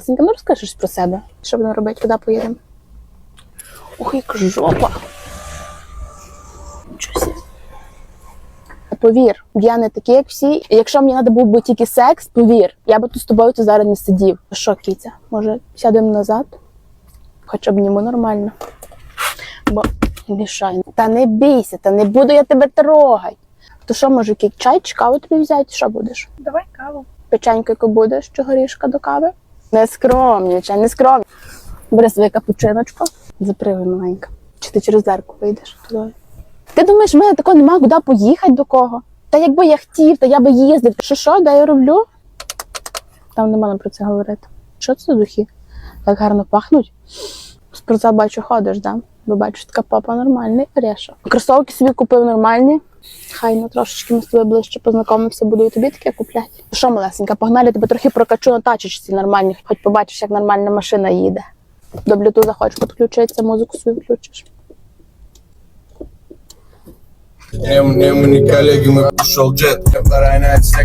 малесенька, ну розкажеш про себе. Що будемо робити, куди поїдемо? Ох, яка жопа. Повір, я не такий, як всі. Якщо мені треба був би тільки секс, повір, я би тут з тобою тут зараз не сидів. Що, кіця? Може, сядемо назад? Хоча б ньому нормально. Бо мішай. Та не бійся, та не буду я тебе трогати. То що, може, який чай чи каву тобі взяти? Що будеш? Давай каву. Печеньку яку будеш, чи горішка до кави? Не скромнічай, не скромні. Бери своє капучиночко, запривай маленька. Чи ти через зерку вийдеш туди? Ти думаєш, в мене такого нема куди поїхати до кого? Та якби я хотів, то я би їздив. Що що, де я роблю? Там не нам про це говорити. Що це за духи? Так гарно пахнуть. Спортзал бачу, ходиш, да? Бо бачу, така папа нормальний орешок. Кросовки собі купив нормальні. Хай ну трошечки ми з тобою ближче познайомимося, буду і тобі таке купляти. Що, малесенька, погнали тебе трохи прокачу на тачечці нормальні, хоч побачиш, як нормальна машина їде. До блютуза хочеш підключитися, музику свою включиш. Мені коллеги, ми пішов джет. Вторая на